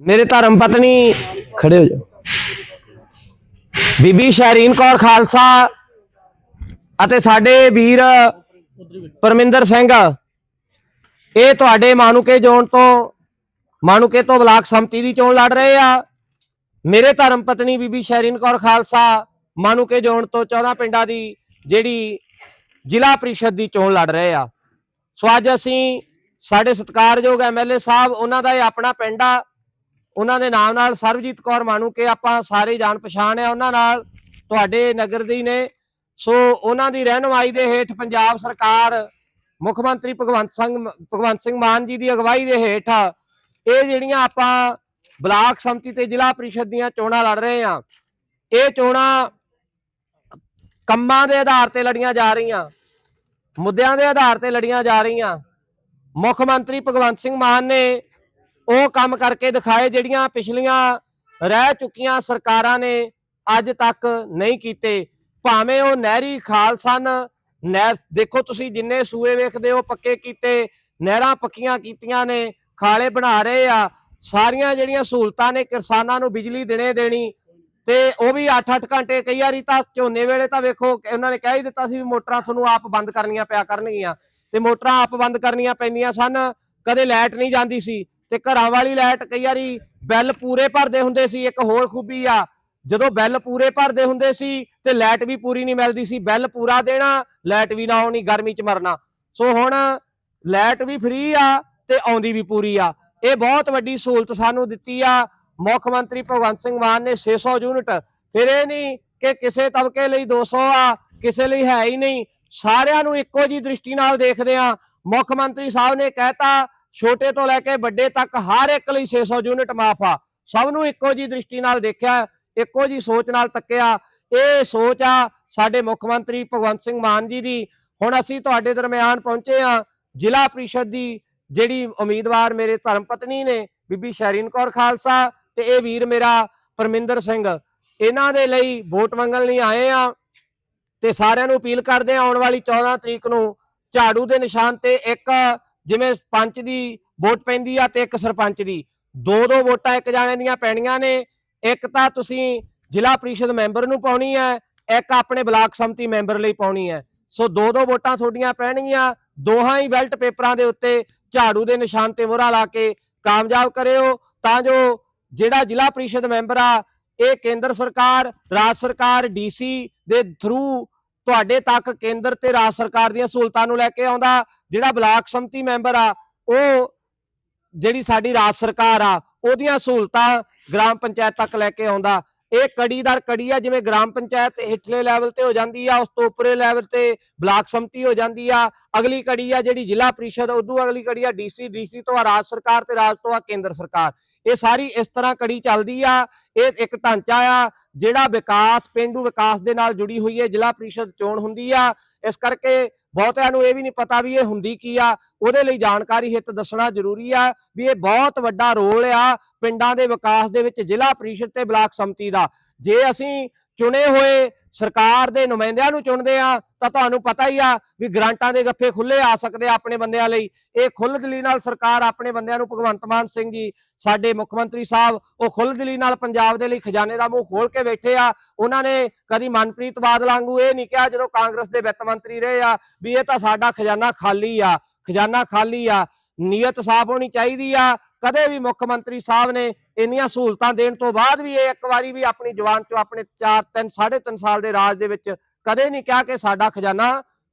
ਮੇਰੇ ਧਰਮ ਪਤਨੀ ਖੜੇ ਹੋ ਜਾਓ। ਬੀਬੀ ਸ਼ਹਿਰੀਨ ਕੌਰ ਖਾਲਸਾ ਅਤੇ ਸਾਡੇ ਵੀਰ ਪਰਮਿੰਦਰ ਸਿੰਘ, ਇਹ ਤੁਹਾਡੇ ਮਾਨੂਕੇ ਜ਼ੋਨ ਤੋਂ ਮਾਨੂਕੇ ਤੋਂ ਬਲਾਕ ਸੰਮਤੀ ਦੀ ਚੋਣ ਲੜ ਰਹੇ ਆ। ਮੇਰੇ ਧਰਮ ਪਤਨੀ ਬੀਬੀ ਸ਼ਹਿਰੀਨ ਕੌਰ ਖਾਲਸਾ ਮਾਨੂਕੇ ਜ਼ੋਨ ਤੋਂ 14 ਪਿੰਡਾਂ ਦੀ ਜਿਹੜੀ ਜ਼ਿਲ੍ਹਾ ਪ੍ਰੀਸ਼ਦ ਦੀ ਚੋਣ ਲੜ ਰਹੇ ਆ। ਸੋ ਅੱਜ ਅਸੀਂ ਸਾਡੇ ਸਤਿਕਾਰਯੋਗ ਐਮਐਲਏ ਸਾਹਿਬ, ਉਹਨਾਂ ਦਾ ਇਹ ਆਪਣਾ ਪਿੰਡ ਆ। ਉਹਨਾਂ ਦੇ ਨਾਮ ਨਾਲ ਸਰਬਜੀਤ ਕੌਰ ਮਾਨੂ ਕੇ ਆਪਾਂ ਸਾਰੇ ਜਾਣ ਪਛਾਣ ਆ ਉਹਨਾਂ ਨਾਲ ਤੁਹਾਡੇ ਨਗਰ ਦੀ ਨੇ। ਸੋ ਉਹਨਾਂ ਦੀ ਰਹਿਨੁਮਾਈ ਦੇ ਹੇਠ ਪੰਜਾਬ ਸਰਕਾਰ, ਮੁੱਖ ਮੰਤਰੀ ਭਗਵੰਤ ਸਿੰਘ ਭਗਵੰਤ ਸਿੰਘ ਮਾਨ ਜੀ ਦੀ ਅਗਵਾਈ ਦੇ ਹੇਠ ਇਹ ਜਿਹੜੀਆਂ ਆਪਾਂ ਬਲਾਕ ਸੰਮਤੀ ਤੇ ਜ਼ਿਲ੍ਹਾ ਪ੍ਰੀਸ਼ਦ ਦੀਆਂ ਚੋਣਾਂ ਲੜ ਰਹੇ ਆ ਇਹ ਚੋਣਾਂ ਕੰਮਾਂ ਦੇ ਆਧਾਰ ਤੇ ਲੜੀਆਂ ਜਾ ਰਹੀਆਂ, ਮੁੱਦਿਆਂ ਦੇ ਆਧਾਰ ਤੇ ਲੜੀਆਂ ਜਾ ਰਹੀਆਂ। ਮੁੱਖ ਮੰਤਰੀ ਭਗਵੰਤ ਸਿੰਘ ਮਾਨ ਨੇ ਉਹ ਕੰਮ ਕਰਕੇ ਦਿਖਾਏ ਜਿਹੜੀਆਂ ਪਿਛਲੀਆਂ ਰਹਿ ਚੁੱਕੀਆਂ ਸਰਕਾਰਾਂ ਨੇ ਅੱਜ ਤੱਕ ਨਹੀਂ ਕੀਤੇ। ਭਾਵੇਂ ਉਹ ਨਹਿਰੀ ਖਾਲ ਸਨ ਨਹਿਰ, ਦੇਖੋ ਤੁਸੀਂ ਜਿੰਨੇ ਸੂਏ ਵੇਖਦੇ ਹੋ, ਪੱਕੇ ਕੀਤੇ, ਨਹਿਰਾਂ ਪੱਕੀਆਂ ਕੀਤੀਆਂ ਨੇ, ਖਾਲੇ ਬਣਾ ਰਹੇ ਆ, ਸਾਰੀਆਂ ਜਿਹੜੀਆਂ ਸਹੂਲਤਾਂ ਨੇ ਕਿਸਾਨਾਂ ਨੂੰ ਬਿਜਲੀ ਦੇਣੇ ਦੇਣੀ, ਤੇ ਉਹ ਵੀ 8-8 ਘੰਟੇ ਕਈ ਵਾਰੀ ਤਾਂ ਝੋਨੇ ਵੇਲੇ ਤਾਂ ਵੇਖੋ, ਉਹਨਾਂ ਨੇ ਕਹਿ ਹੀ ਦਿੱਤਾ ਸੀ ਵੀ ਮੋਟਰਾਂ ਤੁਹਾਨੂੰ ਆਪ ਬੰਦ ਕਰਨੀਆਂ ਪਿਆ ਕਰਨਗੀਆਂ, ਤੇ ਮੋਟਰਾਂ ਆਪ ਬੰਦ ਕਰਨੀਆਂ ਪੈਂਦੀਆਂ ਸਨ, ਕਦੇ ਲਾਈਟ ਨਹੀਂ ਜਾਂਦੀ ਸੀ। ਤੇ ਘਰਾਂ ਵਾਲੀ ਲਾਈਟ ਕਈ ਵਾਰੀ ਬਿੱਲ ਪੂਰੇ ਭਰਦੇ ਹੁੰਦੇ ਸੀ, ਇੱਕ ਹੋਰ ਖੂਬੀ ਆ, ਜਦੋਂ ਬਿੱਲ ਪੂਰੇ ਭਰਦੇ ਹੁੰਦੇ ਸੀ ਤੇ ਲਾਈਟ ਵੀ ਪੂਰੀ ਨਹੀਂ ਮਿਲਦੀ ਸੀ, ਬਿੱਲ ਪੂਰਾ ਦੇਣਾ, ਲਾਈਟ ਵੀ ਨਾ ਆਉਣੀ, ਗਰਮੀ ਚ ਮਰਨਾ। ਸੋ ਹੁਣ ਲਾਈਟ ਵੀ ਫ੍ਰੀ ਆ ਤੇ ਆਉਂਦੀ ਵੀ ਪੂਰੀ ਆ। ਇਹ ਬਹੁਤ ਵੱਡੀ ਸਹੂਲਤ ਸਾਨੂੰ ਦਿੱਤੀ ਆ। ਮੁੱਖ ਮੰਤਰੀ ਭਗਵੰਤ ਸਿੰਘ ਮਾਨ ਨੇ 600 ਯੂਨਿਟ, ਫਿਰ ਇਹ ਨਹੀਂ ਕਿ ਕਿਸੇ ਤਬਕੇ ਲਈ 200 ਆ, ਕਿਸੇ ਲਈ ਹੈ ਹੀ ਨਹੀਂ। ਸਾਰਿਆਂ ਨੂੰ ਇੱਕੋ ਜੀ ਦ੍ਰਿਸ਼ਟੀ ਨਾਲ ਦੇਖਦੇ ਆ। ਮੁੱਖ ਮੰਤਰੀ ਸਾਹਿਬ ਨੇ ਕਹਿਤਾ ਛੋਟੇ ਤੋਂ ਲੈ ਕੇ ਵੱਡੇ ਤੱਕ ਹਰ ਇੱਕ ਲਈ 600 ਯੂਨਿਟ ਮਾਫ ਆ। ਸਭ ਨੂੰ ਇੱਕੋ ਜੀ ਦ੍ਰਿਸ਼ਟੀ ਨਾਲ ਦੇਖਿਆ, ਇੱਕੋ ਜੀ ਸੋਚ ਨਾਲ ਤੱਕਿਆ। ਇਹ ਸੋਚ ਆ ਸਾਡੇ ਮੁੱਖ ਮੰਤਰੀ ਭਗਵੰਤ ਸਿੰਘ ਮਾਨ ਜੀ ਦੀ। ਹੁਣ ਅਸੀਂ ਤੁਹਾਡੇ ਦਰਮਿਆਨ ਪਹੁੰਚੇ ਆ ਜ਼ਿਲ੍ਹਾ ਪ੍ਰੀਸ਼ਦ ਦੀ, ਜਿਹੜੀ ਉਮੀਦਵਾਰ ਮੇਰੇ ਧਰਮ ਪਤਨੀ ਨੇ, ਬੀਬੀ ਸ਼ੈਰੀਨ ਕੌਰ ਖਾਲਸਾ ਤੇ ਇਹ ਵੀਰ ਮੇਰਾ ਪਰਮਿੰਦਰ ਸਿੰਘ। ਇਹਨਾਂ ਦੇ ਲਈ ਵੋਟ ਮੰਗਣ ਲਈ ਆਏ ਆ ਤੇ ਸਾਰਿਆਂ ਨੂੰ ਅਪੀਲ ਕਰਦੇ ਆ ਆਉਣ ਵਾਲੀ 14 ਤਰੀਕ ਨੂੰ ਝਾੜੂ ਦੇ ਨਿਸ਼ਾਨ ਤੇ ਇੱਕ ਜਿਵੇਂ ਪੰਚ ਦੀ ਵੋਟ ਪੈਂਦੀ ਆ ਤੇ ਇੱਕ ਸਰਪੰਚ ਦੀ। ਦੋ ਦੋ ਵੋਟਾਂ ਇੱਕ ਜਾਣੇ ਦੀਆਂ ਪੈਣੀਆਂ ਨੇ। ਇੱਕ ਤਾਂ ਤੁਸੀਂ ਜ਼ਿਲ੍ਹਾ ਪ੍ਰੀਸ਼ਦ ਮੈਂਬਰ ਨੂੰ ਪਾਉਣੀ ਹੈ ਇੱਕ ਆਪਣੇ ਬਲਾਕ ਸੰਮਤੀ ਮੈਂਬਰ ਲਈ ਪਾਉਣੀ ਹੈ ਸੋ ਦੋ ਦੋ ਵੋਟਾਂ ਤੁਹਾਡੀਆਂ ਪੈਣਗੀਆਂ। ਦੋਹਾਂ ਹੀ ਬੈਲਟ ਪੇਪਰਾਂ ਦੇ ਉੱਤੇ ਝਾੜੂ ਦੇ ਨਿਸ਼ਾਨ ਤੇ ਮੋਹਰਾ ਲਾ ਕੇ ਕਾਮਯਾਬ ਕਰਿਓ। ਤਾਂ ਜੋ ਜਿਹੜਾ ਜ਼ਿਲ੍ਹਾ ਪ੍ਰੀਸ਼ਦ ਮੈਂਬਰ ਆ, ਇਹ ਕੇਂਦਰ ਸਰਕਾਰ, ਰਾਜ ਸਰਕਾਰ ਡੀਸੀ ਦੇ ਥਰੂ ਤੁਹਾਡੇ ਤੱਕ ਕੇਂਦਰ ਤੇ ਰਾਜ ਸਰਕਾਰ ਦੀਆਂ ਸਹੂਲਤਾਂ ਨੂੰ ਲੈ ਕੇ ਆਉਂਦਾ, ਜਿਹੜਾ ਬਲਾਕ ਸੰਮਤੀ ਮੈਂਬਰ ਆ, ਉਹ ਜਿਹੜੀ ਸਾਡੀ ਰਾਜ ਸਰਕਾਰ ਆ, ਉਹਦੀਆਂ ਸਹੂਲਤਾਂ ਗ੍ਰਾਮ ਪੰਚਾਇਤ ਤੱਕ ਲੈ ਕੇ ਆਉਂਦਾ। ਇਹ ਕੜੀਦਾਰ ਕੜੀ ਆ, ਜਿਵੇਂ ਗ੍ਰਾਮ ਪੰਚਾਇਤ ਹੇਠਲੇ ਲੈਵਲ ਤੇ ਹੋ ਜਾਂਦੀ ਆ, ਉਸ ਤੋਂ ਉੱਪਰੇ ਲੈਵਲ ਤੇ ਬਲਾਕ ਸੰਮਤੀ ਹੋ ਜਾਂਦੀ ਆ। ਅਗਲੀ ਕੜੀ ਆ, ਜਿਹੜੀ ਜ਼ਿਲ੍ਹਾ ਪ੍ਰੀਸ਼ਦ ਉਦੋਂ ਅਗਲੀ ਕੜੀ ਆ, ਡੀਸੀ ਡੀਸੀ ਤੋਂ ਆ, ਰਾਜ ਸਰਕਾਰ ਤੇ ਰਾਜ ਤੋਂ ਆ, ਕੇਂਦਰ ਸਰਕਾਰ। ਇਹ ਸਾਰੀ ਇਸ ਤਰ੍ਹਾਂ ਕੜੀ ਚੱਲਦੀ ਆ, ਇਹ ਇੱਕ ਢਾਂਚਾ ਆ ਜਿਹੜਾ ਵਿਕਾਸ, ਪਿੰਡੂ ਵਿਕਾਸ ਦੇ ਨਾਲ ਜੁੜੀ ਹੋਈ ਹੈ, ਜ਼ਿਲ੍ਹਾ ਪ੍ਰੀਸ਼ਦ ਚੋਣ ਹੁੰਦੀ ਆ। ਇਸ ਕਰਕੇ ਬਹੁਤਿਆਂ ਨੂੰ ਇਹ ਵੀ ਨਹੀਂ ਪਤਾ ਵੀ ਇਹ ਹੁੰਦੀ ਕੀ ਆ। ਉਹਦੇ ਲਈ ਜਾਣਕਾਰੀ ਹਿੱਤ ਦੱਸਣਾ ਜ਼ਰੂਰੀ ਆ ਵੀ ਇਹ ਬਹੁਤ ਵੱਡਾ ਰੋਲ ਆ ਪਿੰਡਾਂ ਦੇ ਵਿਕਾਸ ਦੇ ਵਿੱਚ ਜ਼ਿਲ੍ਹਾ ਪ੍ਰੀਸ਼ਦ ਤੇ ਬਲਾਕ ਸੰਮਤੀ ਦਾ। ਜੇ ਅਸੀਂ ਚੁਣੇ ਹੋਏ ਸਰਕਾਰ ਦੇ ਨੁਮਾਇੰਦਿਆਂ ਨੂੰ ਚੁਣਦੇ ਆ, ਤਾਂ ਤੁਹਾਨੂੰ ਪਤਾ ਹੀ ਆ ਵੀ ਗ੍ਰਾਂਟਾਂ ਦੇ ਗੱਫੇ ਖੁੱਲੇ ਆ ਸਕਦੇ ਆ ਆਪਣੇ ਬੰਦਿਆਂ ਲਈ। ਇਹ ਖੁੱਲ੍ਹ ਦਿਲੀ ਨਾਲ ਸਰਕਾਰ ਆਪਣੇ ਬੰਦਿਆਂ ਨੂੰ, ਭਗਵੰਤ ਮਾਨ ਸਿੰਘ ਜੀ, ਸਾਡੇ ਮੁੱਖ ਮੰਤਰੀ ਸਾਹਿਬ, ਉਹ ਖੁੱਲ੍ਹ ਦਿਲੀ ਨਾਲ ਪੰਜਾਬ ਦੇ ਲਈ ਖਜ਼ਾਨੇ ਦਾ ਮੂੰਹ ਖੋਲ ਕੇ ਬੈਠੇ ਆ। ਉਹਨਾਂ ਨੇ ਕਦੀ ਮਨਪ੍ਰੀਤ ਬਾਦਲ ਵਾਂਗੂ ਇਹ ਨਹੀਂ ਕਿਹਾ ਜਦੋਂ ਕਾਂਗਰਸ ਦੇ ਵਿੱਤ ਮੰਤਰੀ ਰਹੇ ਆ ਵੀ ਇਹ ਤਾਂ ਸਾਡਾ ਖਜ਼ਾਨਾ ਖਾਲੀ ਆ, ਖਜ਼ਾਨਾ ਖਾਲੀ ਆ, ਨੀਅਤ ਸਾਫ਼ ਹੋਣੀ ਚਾਹੀਦੀ ਆ। ਕਦੇ ਵੀ ਮੁੱਖ ਮੰਤਰੀ ਸਾਹਿਬ ਨੇ ਇੰਨੀਆਂ ਸਹੂਲਤਾਂ ਦੇਣ ਤੋਂ ਬਾਅਦ ਵੀ ਇਹ ਇੱਕ ਵਾਰੀ ਵੀ ਆਪਣੀ ਜਵਾਨ ਚੋਂ ਆਪਣੇ 4 3 3.5 ਸਾਲ ਦੇ ਰਾਜ ਦੇ ਵਿੱਚ ਕਦੇ ਨਹੀਂ ਕਿਹਾ ਕਿ ਸਾਡਾ ਖਜ਼ਾਨਾ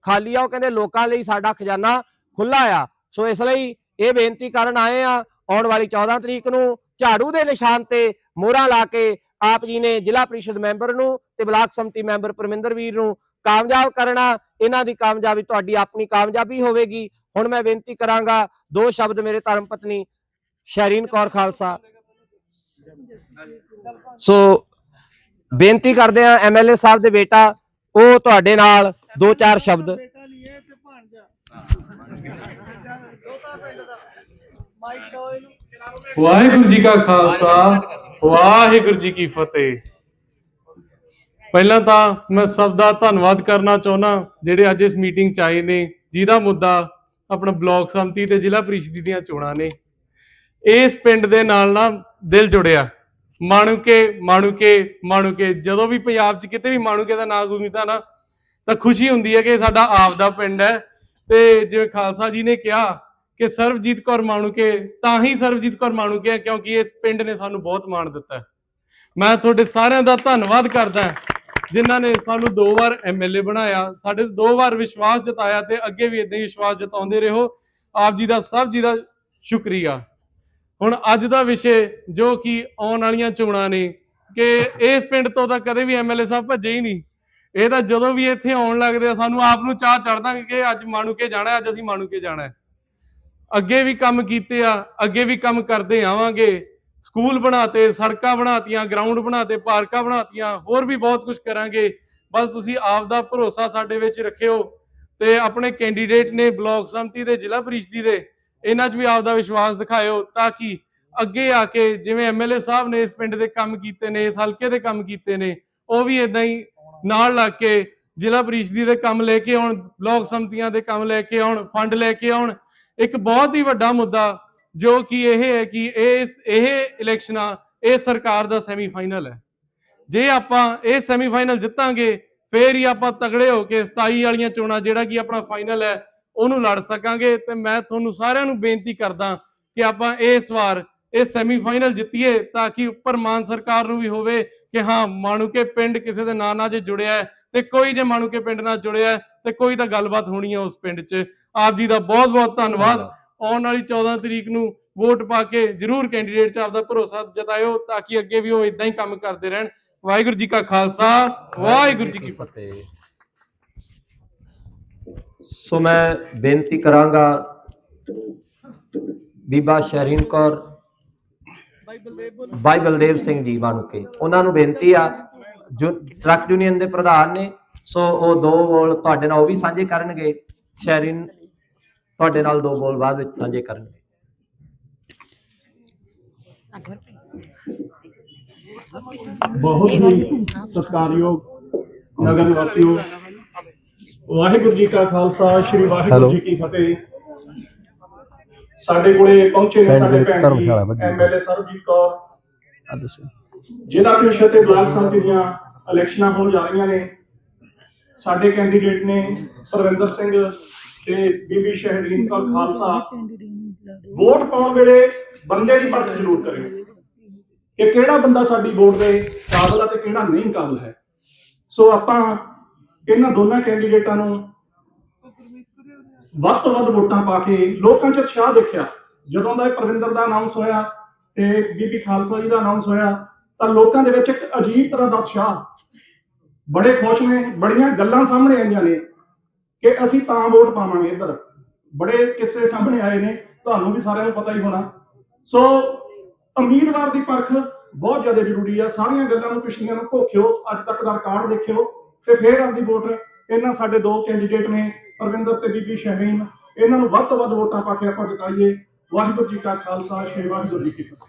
ਖਾਲੀ ਆ, ਉਹ ਕਹਿੰਦੇ ਲੋਕਾਂ ਲਈ ਸਾਡਾ ਖਜ਼ਾਨਾ ਖੁੱਲਾ ਆ। ਸੋ ਇਸ ਲਈ ਇਹ ਬੇਨਤੀ ਕਰਨ ਆਏ ਆ, ਆਉਣ ਵਾਲੀ 14 ਤਰੀਕ ਨੂੰ ਝਾੜੂ ਦੇ ਨਿਸ਼ਾਨ ਤੇ ਮੋਹਰਾਂ ਲਾ ਕੇ ਆਪ ਜੀ ਨੇ ਜ਼ਿਲ੍ਹਾ ਪ੍ਰੀਸ਼ਦ ਮੈਂਬਰ ਨੂੰ ਤੇ ਬਲਾਕ ਸੰਮਤੀ ਮੈਂਬਰ ਪਰਮਿੰਦਰ ਵੀਰ ਨੂੰ ਕਾਮਯਾਬ ਕਰਨਾ, ਇਹਨਾਂ ਦੀ ਕਾਮਯਾਬੀ ਤੁਹਾਡੀ ਆਪਣੀ ਕਾਮਯਾਬੀ ਹੋਵੇਗੀ। ਹੁਣ ਮੈਂ ਬੇਨਤੀ ਕਰਾਂਗਾ, ਦੋ ਸ਼ਬਦ ਮੇਰੇ ਧਰਮ ਪਤਨੀ ਸ਼ੈਰੀਨ ਕੌਰ ਖਾਲਸਾ। ਸੋ ਬੇਨਤੀ ਕਰਦੇ ਆ ਐਮਐਲਏ ਸਾਹਿਬ ਦੇ ਬੇਟਾ, ਉਹ ਤੁਹਾਡੇ ਨਾਲ ਦੋ ਚਾਰ ਸ਼ਬਦ। ਵਾਹਿਗੁਰੂ ਜੀ ਕਾ ਖਾਲਸਾ, ਵਾਹਿਗੁਰੂ ਜੀ ਕੀ ਫਤਿਹ। ਪਹਿਲਾਂ ਤਾਂ ਮੈਂ ਸਭ ਦਾ ਧੰਨਵਾਦ ਕਰਨਾ ਚਾਹੁੰਦਾ ਜਿਹੜੇ ਅੱਜ ਇਸ ਮੀਟਿੰਗ 'ਚ ਆਏ ਨੇ, ਜਿਹਦਾ ਮੁੱਦਾ ਆਪਣਾ ਬਲਾਕ ਸੰਮਤੀ ਤੇ ਜ਼ਿਲ੍ਹਾ ਪ੍ਰੀਸ਼ਦ ਦੀਆਂ ਚੋਣਾਂ ਨੇ। ਇਸ ਪਿੰਡ ਦੇ ਨਾਲ ਨਾ ਦਿਲ ਜੁੜਿਆ। ਮਾਣੂਕੇ ਮਾਣੂਕੇ ਮਾਣੂਕੇ। ਜਦੋਂ ਵੀ ਪੰਜਾਬ 'ਚ ਕਿਤੇ ਵੀ ਮਾਣੂਕੇ ਦਾ ਨਾਂ ਗੁੰਮਦਾ ਨਾ, ਤਾਂ ਖੁਸ਼ੀ ਹੁੰਦੀ ਹੈ ਕਿ ਸਾਡਾ ਆਪ ਦਾ ਪਿੰਡ ਹੈ। ਤੇ ਜਿਵੇਂ ਖਾਲਸਾ ਜੀ ਨੇ ਕਿਹਾ ਕਿ ਸਰਬਜੀਤ ਕੌਰ ਮਾਣੂਕੇ, ਤਾਂ ਹੀ ਸਰਬਜੀਤ ਕੌਰ ਮਾਣੂਕੇ ਹੈ ਕਿਉਂਕਿ ਇਸ ਪਿੰਡ ਨੇ ਸਾਨੂੰ ਬਹੁਤ ਮਾਣ ਦਿੱਤਾ ਮੈਂ ਤੁਹਾਡੇ ਸਾਰਿਆਂ ਦਾ ਧੰਨਵਾਦ ਕਰਦਾ ਜਿਨ੍ਹਾਂ ਨੇ ਸਾਨੂੰ ਦੋ ਵਾਰ ਐਮਐਲਏ ਬਣਾਇਆ, ਸਾਡੇ ਦੋ ਵਾਰ ਵਿਸ਼ਵਾਸ ਜਤਾਇਆ ਤੇ ਅੱਗੇ ਵੀ ਇਦਾਂ ਹੀ ਵਿਸ਼ਵਾਸ ਜਤਾਉਂਦੇ ਰਹੋ। ਆਪ ਜੀ ਦਾ, ਸਭ ਜੀ ਦਾ ਸ਼ੁਕਰੀਆ। ਹੁਣ ਅੱਜ ਦਾ ਵਿਸ਼ੇ ਜੋ ਕਿ ਆਉਣ ਵਾਲੀਆਂ ਚੋਣਾਂ ਨੇ, ਕਿ ਇਸ ਪਿੰਡ ਤੋਂ ਤਾਂ ਕਦੇ ਵੀ ਐਮਐਲਏ ਸਾਹਿਬ ਭੱਜੇ ਹੀ ਨਹੀਂ। ਇਹ ਤਾਂ ਜਦੋਂ ਵੀ ਇੱਥੇ ਆਉਣ ਲੱਗਦੇ ਆ, ਸਾਨੂੰ ਆਪ ਨੂੰ ਚਾਹ ਚੜਦਾ ਕਿ ਅੱਜ ਮਾਣੂਕੇ ਜਾਣਾ ਅੱਜ ਅਸੀਂ ਮਾਣੂਕੇ ਜਾਣਾ ਅੱਗੇ ਵੀ ਕੰਮ ਕੀਤੇ ਆ, ਅੱਗੇ ਵੀ ਕੰਮ ਕਰਦੇ ਆਵਾਂਗੇ। ਸਕੂਲ ਬਣਾਤੇ, ਸੜਕਾਂ ਬਣਾਤੀਆਂ, ਗਰਾਊਂਡ ਬਣਾਤੇ, ਪਾਰਕਾਂ ਬਣਾਤੀਆਂ, ਹੋਰ ਵੀ ਬਹੁਤ ਕੁਝ ਕਰਾਂਗੇ। ਬਸ ਤੁਸੀਂ ਆਪ ਦਾ ਭਰੋਸਾ ਸਾਡੇ ਵਿੱਚ ਰੱਖਿਓ ਤੇ ਆਪਣੇ ਕੈਂਡੀਡੇਟ ਨੇ ਬਲਾਕ ਸੰਮਤੀ ਦੇ, ਜ਼ਿਲ੍ਹਾ ਪ੍ਰੀਸ਼ਦੀ ਦੇ ਇਹਨਾਂ 'ਚ ਵੀ ਆਪਦਾ ਵਿਸ਼ਵਾਸ ਦਿਖਾਇਓ ਤਾਂ ਕਿ ਅੱਗੇ ਆ ਕੇ ਜਿਵੇਂ ਐਮਐਲਏ ਸਾਹਿਬ ਨੇ ਇਸ ਪਿੰਡ ਦੇ ਕੰਮ ਕੀਤੇ ਨੇ, ਇਸ ਹਲਕੇ ਦੇ ਕੰਮ ਕੀਤੇ ਨੇ, ਉਹ ਵੀ ਇਦਾਂ ਹੀ ਨਾਲ ਲੱਗ ਕੇ ਜ਼ਿਲ੍ਹਾ ਪ੍ਰੀਸ਼ਦੀ ਦੇ ਕੰਮ ਲੈ ਕੇ ਆਉਣ, ਬਲਾਕ ਸਮਤੀਆਂ ਦੇ ਕੰਮ ਲੈ ਕੇ ਆਉਣ, ਫੰਡ ਲੈ ਕੇ ਆਉਣ, ਇੱਕ ਬਹੁਤ ਹੀ ਵੱਡਾ ਮੁੱਦਾ ਜੋ ਕਿ ਇਹ ਹੈ ਕਿ ਇਹ ਇਹ ਇਲੈਕਸ਼ਨਾਂ, ਇਹ ਸਰਕਾਰ ਦਾ ਸੈਮੀਫਾਈਨਲ ਹੈ। ਜੇ ਆਪਾਂ ਇਹ ਸੈਮੀਫਾਈਨਲ ਜਿੱਤਾਂਗੇ, ਫੇਰ ਹੀ ਆਪਾਂ ਤਗੜੇ ਹੋ ਕੇ 27 ਵਾਲੀਆਂ ਚੋਣਾਂ, ਜਿਹੜਾ ਕਿ ਆਪਣਾ ਫਾਈਨਲ ਹੈ ਉਹਨੂੰ ਲੜ ਸਕਾਂਗੇ ਤੇ ਮੈਂ ਤੁਹਾਨੂੰ ਸਾਰਿਆਂ ਨੂੰ ਬੇਨਤੀ ਕਰਦਾ ਕਿ ਆਪਾਂ ਇਸ ਵਾਰ ਇਹ ਸੈਮੀਫਾਈਨਲ ਜਿੱਤੀਏ ਤਾਂ ਕਿ ਉੱਪਰ ਮਾਨ ਸਰਕਾਰ ਨੂੰ ਵੀ ਹੋਵੇ ਕਿ ਹਾਂ ਮਾਣੂਕੇ ਪਿੰਡ ਕਿਸੇ ਦੇ ਨਾਂ ਨਾਲ ਜੇ ਜੁੜਿਆ ਹੈ ਤੇ ਕੋਈ ਜੇ ਮਾਣੂਕੇ ਪਿੰਡ ਨਾਲ ਜੁੜਿਆ ਤੇ ਕੋਈ ਤਾਂ ਗੱਲਬਾਤ ਹੋਣੀ ਹੈ ਉਸ ਪਿੰਡ 'ਚ। ਆਪ ਜੀ ਦਾ ਬਹੁਤ ਬਹੁਤ ਧੰਨਵਾਦ। ਆਉਣ ਵਾਲੀ 14 ਤਰੀਕ ਨੂੰ ਵੋਟ ਪਾ ਕੇ ਜਰੂਰ ਕੈਂਡੀਡੇਟ 'ਚ ਆਪਦਾ ਭਰੋਸਾ ਜਤਾਇਓ ਤਾਂ ਕਿ ਅੱਗੇ ਵੀ ਉਹ ਇਦਾਂ ਹੀ ਕੰਮ ਕਰਦੇ ਰਹਿਣ। ਵਾਹਿਗੁਰੂ ਜੀ ਕਾ ਖਾਲਸਾ ਵਾਹਿਗੁਰੂ ਜੀ ਕੀ ਫਤਿਹ। ਸੋ ਮੈਂ ਬੇਨਤੀ ਕਰਾਂਗਾ ਬੀਬਾ ਸ਼ਰੀਨ ਕੌਰ, ਬਾਈ ਬਲਦੇਵ ਸਿੰਘ ਜੀ ਮਾਨੂਕੇ ਉਹਨਾਂ ਨੂੰ ਬੇਨਤੀ ਆ, ਜੋ ਟਰੱਕ ਯੂਨੀਅਨ ਦੇ ਪ੍ਰਧਾਨ ਨੇ, ਸੋ ਉਹ ਦੋ ਬੋਲ ਤੁਹਾਡੇ ਨਾਲ ਉਹ ਵੀ ਸਾਂਝੇ ਕਰਨਗੇ। ਸ਼ੈਰਿਨ ਤੁਹਾਡੇ ਨਾਲ ਦੋ ਬੋਲ ਬਾਅਦ ਵਿੱਚ ਸਾਂਝੇ ਕਰਨਗੇ। ਬਹੁਤ ਹੀ ਸਤਿਕਾਰਯੋਗ ਨਗਰ ਨਿਵਾਸੀਓ ਵਾਹਿਗੁਰੂ ਜੀ ਕਾ ਖਾਲਸਾ ਸ੍ਰੀ ਵਾਹਿਗੁਰੂ ਜੀ ਕੀ ਫਤਿਹ। ਸਾਡੇ ਕੋਲੇ ਪਹੁੰਚੇ ਨੇ ਸਾਡੇ ਭੈਣ ਜੀ। ਐਮਐਲਏ ਸਰਬਜੀਤ ਕੌਰ। ਜ਼ਿਲ੍ਹਾ ਪ੍ਰੀਸ਼ਦ ਤੇ ਬਲਾਕ ਸੰਮਤੀ ਦੀਆਂ ਇਲੈਕਸ਼ਨਾਂ ਹੋਣ ਜਾ ਰਹੀਆਂ ਨੇ। ਸਾਡੇ ਕੈਂਡੀਡੇਟ ਨੇ ਪਰਵਿੰਦਰ ਸਿੰਘ ਤੇ ਬੀਬੀ ਸ਼ਹਿਰੀਨ ਕੌਰ ਖਾਲਸਾ। ਵੋਟ ਪਾਉਣ ਵੇਲੇ ਬੰਦੇ ਦੀ ਪਰਖ ਜ਼ਰੂਰ ਕਰਿਓ। ਕਿ ਕਿਹੜਾ ਬੰਦਾ ਸਾਡੀ ਵੋਟ ਦੇ ਕਾਬਲ ਹੈ ਤੇ ਕਿਹੜਾ ਨਹੀਂ ਕਾਬਲ ਹੈ। ਸੋ ਆਪਾਂ ਇਹਨਾਂ ਦੋਨਾਂ ਕੈਂਡੀਡੇਟਾਂ ਨੂੰ ਵੱਧ ਤੋਂ ਵੱਧ ਵੋਟਾਂ ਪਾ ਕੇ ਲੋਕਾਂ 'ਚ ਉਤਸ਼ਾਹ ਦੇਖਿਆ। ਜਦੋਂ ਦਾ ਇਹ ਪ੍ਰਵਿੰਦਰ ਦਾ ਅਨਾਉਂਸ ਹੋਇਆ ਤੇ ਬੀਬੀ ਖਾਲਸਾ ਜੀ ਦਾ ਅਨਾਉਂਸ ਹੋਇਆ, ਤਾਂ ਲੋਕਾਂ ਦੇ ਵਿੱਚ ਇੱਕ ਅਜੀਬ ਤਰ੍ਹਾਂ ਦਾ ਉਤਸ਼ਾਹ। ਬੜੇ ਖੁਸ਼ ਨੇ, ਬੜੀਆਂ ਗੱਲਾਂ ਸਾਹਮਣੇ ਆਈਆਂ ਨੇ ਕਿ ਅਸੀਂ ਤਾਂ ਵੋਟ ਪਾਵਾਂਗੇ ਇੱਧਰ। ਬੜੇ ਕਿੱਸੇ ਸਾਹਮਣੇ ਆਏ ਨੇ, ਤੁਹਾਨੂੰ ਵੀ ਸਾਰਿਆਂ ਨੂੰ ਪਤਾ ਹੀ ਹੋਣਾ। ਸੋ ਉਮੀਦਵਾਰ ਦੀ ਪਰਖ ਬਹੁਤ ਜ਼ਿਆਦਾ ਜ਼ਰੂਰੀ ਆ। ਸਾਰੀਆਂ ਗੱਲਾਂ ਨੂੰ, ਪਿਛਲੀਆਂ ਨੂੰ ਘੋਖਿਓ ਅੱਜ ਤੱਕ ਦਾ ਰਿਕਾਰਡ ਦੇਖਿਓ। ਤੇ ਫਿਰ ਆਪਦੀ ਵੋਟ ਇਹਨਾਂ ਸਾਡੇ ਦੋ ਕੈਂਡੀਡੇਟ ਨੇ ਪਰਵਿੰਦਰ ਤੇ ਬੀਬੀ ਸ਼ਹਿਰੀਨ। ਇਹਨਾਂ ਨੂੰ ਵੱਧ ਤੋਂ ਵੱਧ ਵੋਟਾਂ ਪਾ ਕੇ ਆਪਾਂ ਜਿਤਾਈਏ। ਵਾਹਿਗੁਰੂ ਜੀ ਕਾ ਖਾਲਸਾ ਸ਼੍ਰੀ ਵਾਹਿਗੁਰੂ ਜੀ ਕੀ ਫਤਿਹ।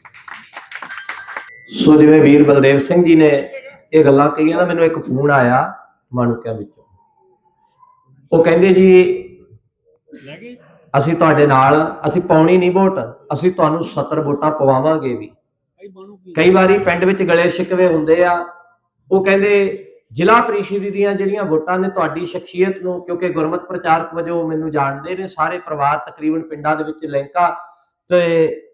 ਸੋ ਜਿਵੇਂ ਵੀਰ ਬਲਦੇਵ ਸਿੰਘ ਜੀ ਨੇ ਇਹ ਗੱਲਾਂ ਕਹੀਆਂ ਨਾ ਮੈਨੂੰ ਇੱਕ ਫੋਨ ਆਇਆ ਮਾਣੂਕਿਆਂ ਵਿੱਚੋਂ। ਉਹ ਕਹਿੰਦੇ ਜੀ ਅਸੀਂ ਤੁਹਾਡੇ ਨਾਲ ਅਸੀਂ ਪਾਉਣੀ ਨਹੀਂ ਵੋਟ ਅਸੀਂ ਤੁਹਾਨੂੰ 70 ਵੋਟਾਂ ਪਵਾਵਾਂਗੇ ਵੀ। ਕਈ ਵਾਰੀ ਪਿੰਡ ਵਿੱਚ ਗਲੇ ਸ਼ਿਕਵੇ ਹੁੰਦੇ ਆ। ਉਹ ਕਹਿੰਦੇ ਜ਼ਿਲ੍ਹਾ ਪ੍ਰੀਸ਼ਦ ਦੀਆਂ ਜਿਹੜੀਆਂ ਵੋਟਾਂ ਨੇ ਤੁਹਾਡੀ ਸ਼ਖਸੀਅਤ ਨੂੰ, ਕਿਉਂਕਿ ਗੁਰਮਤ ਪ੍ਰਚਾਰਕ ਵਜੋਂ ਮੈਨੂੰ ਜਾਣਦੇ ਨੇ, ਸਾਰੇ ਪਰਿਵਾਰ ਤਕਰੀਬਨ ਪਿੰਡਾਂ ਦੇ ਵਿੱਚ ਲੈਂਕਾ ਤੇ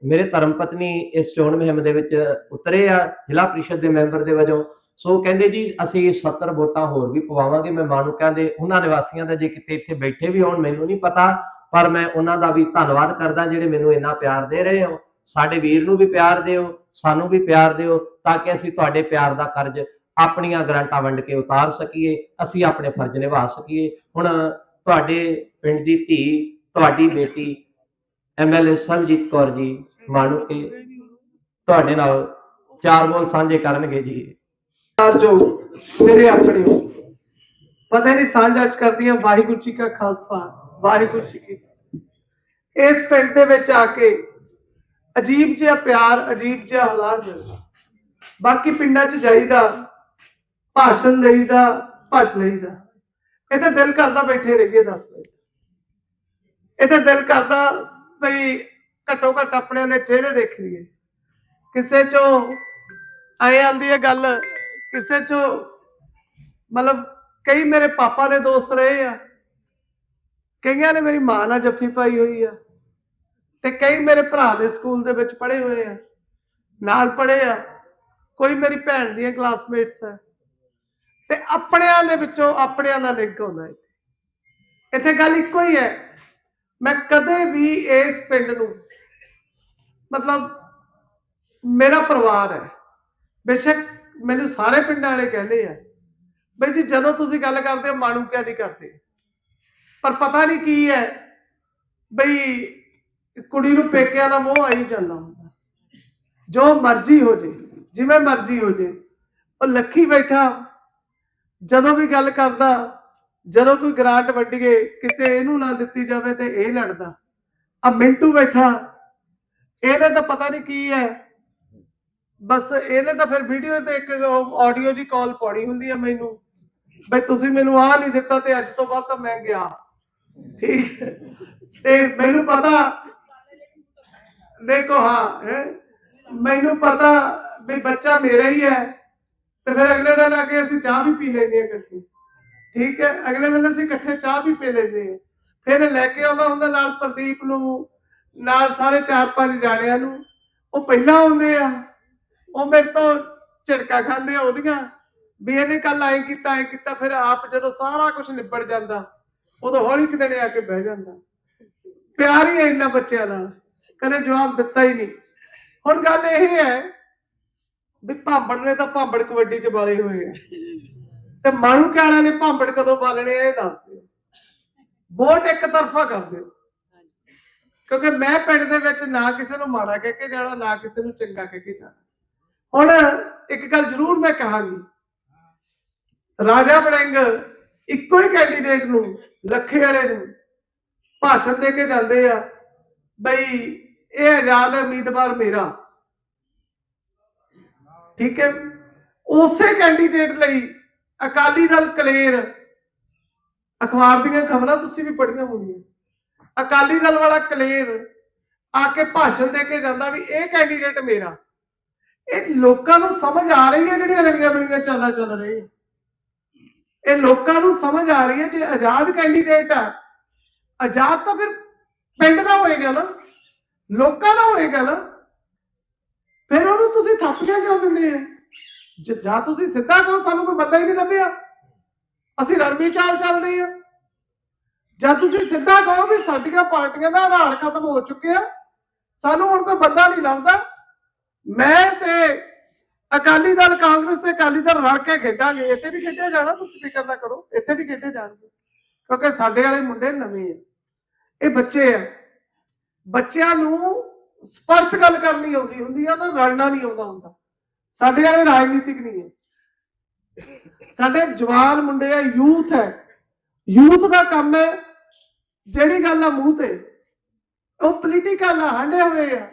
ਮੇਰੇ ਧਰਮ ਪਤਨੀ ਇਸ ਚੋਣ ਮੁਹਿੰਮ ਦੇ ਵਿੱਚ ਉਤਰੇ ਆ, ਜ਼ਿਲ੍ਹਾ ਪ੍ਰੀਸ਼ਦ ਦੇ ਮੈਂਬਰ ਦੇ ਵਜੋਂ। ਸੋ ਕਹਿੰਦੇ ਜੀ, ਅਸੀਂ 70 ਵੋਟਾਂ ਹੋਰ ਵੀ ਪਵਾਵਾਂਗੇ, ਮੈਂ ਮਾਨੂਕਿਆਂ ਦੇ ਉਹਨਾਂ ਨਿਵਾਸੀਆਂ ਦਾ ਜੇ ਕਿਤੇ ਇੱਥੇ ਬੈਠੇ ਵੀ ਹੋਣ, ਮੈਨੂੰ ਨਹੀਂ ਪਤਾ, ਪਰ ਮੈਂ ਉਹਨਾਂ ਦਾ ਵੀ ਧੰਨਵਾਦ ਕਰਦਾ ਜਿਹੜੇ ਮੈਨੂੰ ਇੰਨਾ ਪਿਆਰ ਦੇ ਰਹੇ ਹੋ। ਸਾਡੇ ਵੀਰ ਨੂੰ ਵੀ ਪਿਆਰ ਦਿਓ, ਸਾਨੂੰ ਵੀ ਪਿਆਰ ਦਿਓ, ਤਾਂ ਕਿ ਅਸੀਂ ਤੁਹਾਡੇ ਪਿਆਰ ਦਾ ਕਰਜ਼ ਆਪਣੀਆਂ ਗਰੰਟਾਂ ਵੰਡ ਕੇ ਉਤਾਰ ਸਕੀਏ, ਅਸੀਂ ਆਪਣੇ ਫਰਜ਼ ਨਿਭਾ ਸਕੀਏ। ਹੁਣ ਤੁਹਾਡੇ ਪਿੰਡ ਦੀ ਧੀ, ਤੁਹਾਡੀ ਬੇਟੀ ਐਮਐਲਏ ਸਰਬਜੀਤ ਕੌਰ ਜੀ ਮਾਨੂਕੇ ਤੁਹਾਡੇ ਨਾਲ ਚਾਰ ਬੋਲ ਸਾਂਝੇ ਕਰਨਗੇ ਜੀ। ਜੋ ਮੇਰੇ ਆਪਣੇ ਪਤਾ ਨਹੀਂ ਸਾਂਝਾ ਚ ਕਰਦੀਆਂ ਵਾਹਿਗੁਰੂ ਜੀ ਕਾ ਖਾਲਸਾ, ਵਾਹਿਗੁਰੂ ਜੀ ਕੀ ਇਸ ਪਿੰਡ ਦੇ ਵਿੱਚ ਆ ਕੇ ਅਜੀਬ ਜਿਹਾ ਪਿਆਰ, ਅਜੀਬ ਜਿਹਾ ਹਲਾਰ ਮਿਲਦਾ ਬਾਕੀ ਪਿੰਡਾਂ 'ਚ ਜਾਈਦਾ ਭਾਸ਼ਣ ਦੇਈਦਾ ਭੱਜ ਲਈਦਾ। ਇਹ ਤਾਂ ਦਿਲ ਕਰਦਾ ਬੈਠੇ ਰਹੀਏ 10 ਵਜੇ ਇਹ ਤਾਂ ਦਿਲ ਕਰਦਾ ਬਈ ਘੱਟੋ ਘੱਟ ਆਪਣੇ ਦੇ ਚਿਹਰੇ ਦੇਖ ਲਈਏ। ਕਿਸੇ ਚੋਂ ਆਏ ਆਂਦੀ ਹੈ ਗੱਲ, ਕਿਸੇ ਚੋਂ ਮਤਲਬ ਕਈ ਮੇਰੇ ਪਾਪਾ ਦੇ ਦੋਸਤ ਰਹੇ ਆ। ਕਈਆਂ ਨੇ ਮੇਰੀ ਮਾਂ ਨਾਲ ਜੱਫੀ ਪਾਈ ਹੋਈ ਆ। ਤੇ ਕਈ ਮੇਰੇ ਭਰਾ ਦੇ ਸਕੂਲ ਦੇ ਵਿੱਚ ਪੜ੍ਹੇ ਹੋਏ ਆ। ਨਾਲ ਪੜ੍ਹੇ ਆ। ਕੋਈ ਮੇਰੀ ਭੈਣ ਦੀਆਂ ਕਲਾਸਮੇਟਸ ਆ। ਤੇ ਆਪਣਿਆਂ ਦੇ ਵਿੱਚੋਂ ਆਪਣਿਆਂ ਦਾ ਲਿੰਕ ਹੁੰਦਾ ਇੱਥੇ। ਇੱਥੇ ਗੱਲ ਇੱਕੋ ਹੀ ਹੈ। ਮੈਂ ਕਦੇ ਵੀ ਇਸ ਪਿੰਡ ਨੂੰ, ਮਤਲਬ ਮੇਰਾ ਪਰਿਵਾਰ ਹੈ। ਬੇਸ਼ੱਕ ਮੈਨੂੰ ਸਾਰੇ ਪਿੰਡਾਂ ਵਾਲੇ ਕਹਿੰਦੇ ਆ, ਬਈ ਜੀ ਜਦੋਂ ਤੁਸੀਂ ਗੱਲ ਕਰਦੇ ਹੋ, ਮਾਣੂ ਕਿਆ ਨਹੀਂ ਕਰਦੇ? ਪਰ ਪਤਾ ਨਹੀਂ ਕੀ ਹੈ, ਬਈ ਕੁੜੀ ਨੂੰ ਪੇਕਿਆਂ ਦਾ ਮੋਹ ਆਈ ਜਾਂਦਾ ਹੁੰਦਾ। ਜੋ ਮਰਜ਼ੀ ਹੋ ਜੇ, ਜਿਵੇਂ ਮਰਜ਼ੀ ਹੋ ਜੇ, ਉਹ ਲੱਖੀ ਬੈਠਾ ਜਦੋਂ ਵੀ ਗੱਲ ਕਰਦਾ, ਜਦੋਂ ਕੋਈ ਗ੍ਰਾਂਟ ਵੱਢੀਏ, ਕਿਤੇ ਇਹਨੂੰ ਨਾ ਦਿੱਤੀ ਜਾਵੇ ਤੇ ਇਹ ਲੜਦਾ। ਆ ਮਿੰਟੂ ਬੈਠਾ, ਇਹਨੇ ਤਾਂ ਪਤਾ ਨਹੀਂ ਕੀ ਹੈ। ਬਸ ਇਹਨੇ ਤਾਂ ਫਿਰ ਵੀਡੀਓ ਤੇ ਇੱਕ ਆਡੀਓ ਜੀ ਕਾਲ ਪਾਉਣੀ ਹੁੰਦੀ ਹੈ ਮੈਨੂੰ। ਬਈ ਤੁਸੀਂ ਮੈਨੂੰ ਆਹ ਨਹੀਂ ਦਿੱਤਾ ਤੇ ਅੱਜ ਤੋਂ ਬਾਅਦ ਤਾਂ ਮੈਂ ਗਿਆ। ਠੀਕ। ਤੇ ਮੈਨੂੰ ਪਤਾ, ਦੇਖੋ ਹਾਂ। ਮੈਨੂੰ ਪਤਾ ਵੀ ਬੱਚਾ ਮੇਰਾ ਹੀ ਹੈ। ਤੇ ਫਿਰ ਅਗਲੇ ਦਿਨ ਆ ਕੇ ਅਸੀਂ ਚਾਹ ਵੀ ਪੀ ਲੈਂਦੇ ਹਾਂ ਇਕੱਠੇ। ਠੀਕ ਹੈ, ਅਗਲੇ ਦਿਨ ਅਸੀਂ ਇਕੱਠੇ ਚਾਹ ਵੀ ਪੀ ਲੈਂਦੇ ਹਾਂ। ਫਿਰ ਲੈ ਕੇ ਆਉਂਦਾ ਹੁੰਦਾ ਨਾਲ ਪ੍ਰਦੀਪ ਨੂੰ, ਨਾਲ ਸਾਰੇ ਚਾਰ ਪੰਜ ਜਾਣਿਆਂ ਨੂੰ। ਉਹ ਪਹਿਲਾਂ ਆਉਂਦੇ ਆ। ਉਹ ਮੇਰੇ ਤੋਂ ਝਟਕਾ ਖਾਂਦੇ ਆ ਉਹਦੀਆਂ। ਵੀ ਇਹਨੇ ਕੱਲ ਐ ਕੀਤਾ ਐ ਕੀਤਾ, ਫਿਰ ਆਪ ਜਦੋਂ ਸਾਰਾ ਕੁਝ ਨਿਬੜ ਜਾਂਦਾ, ਉਦੋਂ ਹੌਲੀ ਕਿਤੇ ਆ ਕੇ ਬਹਿ ਜਾਂਦਾ। ਪਿਆਰ ਹੀ ਹੈ ਇਹਨਾਂ ਬੱਚਿਆਂ ਨਾਲ। ਕਦੇ ਜਵਾਬ ਦਿੱਤਾ ਹੀ ਨਹੀਂ। ਹੁਣ ਗੱਲ ਇਹ ਹੈ ਵੀ ਭਾਂਬੜ ਨੇ ਤਾਂ ਭਾਂਬੜ ਕਬੱਡੀ ਚ ਬਾਲੇ ਹੋਏ ਆ। ਤੇ ਮਾਣੂ ਕਾਲਾ ਨੇ ਭਾਂਬੜ ਕਦੋਂ ਬਾਲਣੇ ਇਹ ਦੱਸ ਦਿਓ। ਵੋਟ ਇੱਕ ਤਰਫਾ ਕਰ ਦਿਓ। ਕਿਉਂਕਿ ਮੈਂ ਪਿੰਡ ਦੇ ਵਿੱਚ ਨਾ ਕਿਸੇ ਨੂੰ ਮਾੜਾ ਕਹਿ ਕੇ ਜਾਣਾ, ਨਾ ਕਿਸੇ ਨੂੰ ਚੰਗਾ ਕਹਿ ਕੇ ਜਾਣਾ। ਹੁਣ ਇੱਕ ਗੱਲ ਜ਼ਰੂਰ ਮੈਂ ਕਹਾਂਗੀ। ਰਾਜਾ ਬੜਿੰਗ ਇੱਕੋ ਹੀ ਕੈਂਡੀਡੇਟ ਨੂੰ, ਲੱਖੇ ਵਾਲੇ ਨੂੰ ਭਾਸ਼ਣ ਦੇ ਕੇ ਜਾਂਦੇ ਆ, ਬਈ ਇਹ ਆਜ਼ਾਦ ਉਮੀਦਵਾਰ ਮੇਰਾ। ਠੀਕ ਹੈ? ਉਸੇ ਕੈਂਡੀਡੇਟ ਲਈ ਅਕਾਲੀ ਦਲ ਕਲੇਰ, ਅਖਬਾਰ ਦੀਆਂ ਖਬਰਾਂ ਤੁਸੀਂ ਵੀ ਪੜ੍ਹੀਆਂ ਹੋਣਗੀਆਂ। ਅਕਾਲੀ ਦਲ ਵਾਲਾ ਕਲੇਰ ਆ ਕੇ ਭਾਸ਼ਣ ਦੇ ਕੇ ਜਾਂਦਾ ਵੀ ਇਹ ਕੈਂਡੀਡੇਟ ਮੇਰਾ। ਇਹ ਲੋਕਾਂ ਨੂੰ ਸਮਝ ਆ ਰਹੀ ਹੈ ਜਿਹੜੀਆਂ ਰਣੀਆਂ ਬਣੀਆਂ ਚਾਲਾਂ ਚੱਲ ਰਹੀ ਹੈ ਇਹ ਲੋਕਾਂ ਨੂੰ ਸਮਝ ਆ ਰਹੀ ਹੈ ਜੇ ਆਜ਼ਾਦ ਕੈਂਡੀਡੇਟ ਆ, ਆਜ਼ਾਦ ਤਾਂ ਫਿਰ ਪਿੰਡ ਦਾ ਹੋਏਗਾ ਨਾ, ਲੋਕਾਂ ਦਾ ਹੋਏਗਾ ਨਾ। ਫਿਰ ਉਹਨੂੰ ਤੁਸੀਂ ਥਾਪੀਆਂ ਕਿਉਂ ਦਿੰਦੇ ਆ ਜਾਂ ਤੁਸੀਂ ਸਿੱਧਾ ਕਹੋ, ਸਾਨੂੰ ਕੋਈ ਬੰਦਾ ਹੀ ਨਹੀਂ ਲੱਭਿਆ? ਅਸੀਂ ਰਣਵੀਰ ਚਾਲ ਚੱਲਦੇ ਆ ਜਾਂ ਤੁਸੀਂ ਸਿੱਧਾ ਕਹੋ ਵੀ ਸਾਡੀਆਂ ਪਾਰਟੀਆਂ ਦਾ ਆਧਾਰ ਖਤਮ ਹੋ ਚੁੱਕਿਆ ਸਾਨੂੰ ਹੁਣ ਕੋਈ ਬੰਦਾ ਨਹੀਂ ਲੱਭਦਾ। ਮੈਂ ਤੇ ਅਕਾਲੀ ਦਲ, ਕਾਂਗਰਸ ਤੇ ਅਕਾਲੀ ਦਲ ਰਲ ਕੇ ਖੇਡਾਂਗੇ। ਇੱਥੇ ਵੀ ਖੇਡਿਆ ਜਾਣਾ, ਤੁਸੀਂ ਫਿਕਰ ਨਾ ਕਰੋ। ਇੱਥੇ ਵੀ ਖੇਡੇ ਜਾਣਗੇ। ਕਿਉਂਕਿ ਸਾਡੇ ਵਾਲੇ ਮੁੰਡੇ ਨਵੇਂ ਆ। ਇਹ ਬੱਚੇ ਆ। ਬੱਚਿਆਂ ਨੂੰ ਸਪਸ਼ਟ ਗੱਲ ਕਰਨੀ ਆਉਂਦੀ ਹੁੰਦੀ ਆ ਨਾ, ਲੜਨਾ ਨਹੀਂ ਆਉਂਦਾ ਹੁੰਦਾ। ਸਾਡੇ ਵਾਲੇ ਰਾਜਨੀਤਿਕ ਨਹੀਂ ਹੈ। ਸਾਡੇ ਜਵਾਨ ਮੁੰਡੇ ਆ, ਯੂਥ ਹੈ। ਯੂਥ ਦਾ ਕੰਮ ਹੈ, ਜਿਹੜੀ ਗੱਲ ਆ ਮੂੰਹ ਤੇ, ਉਹ ਪੋਲੀਟੀਕਲ ਆ, ਹੰਡੇ ਹੋਏ ਆ।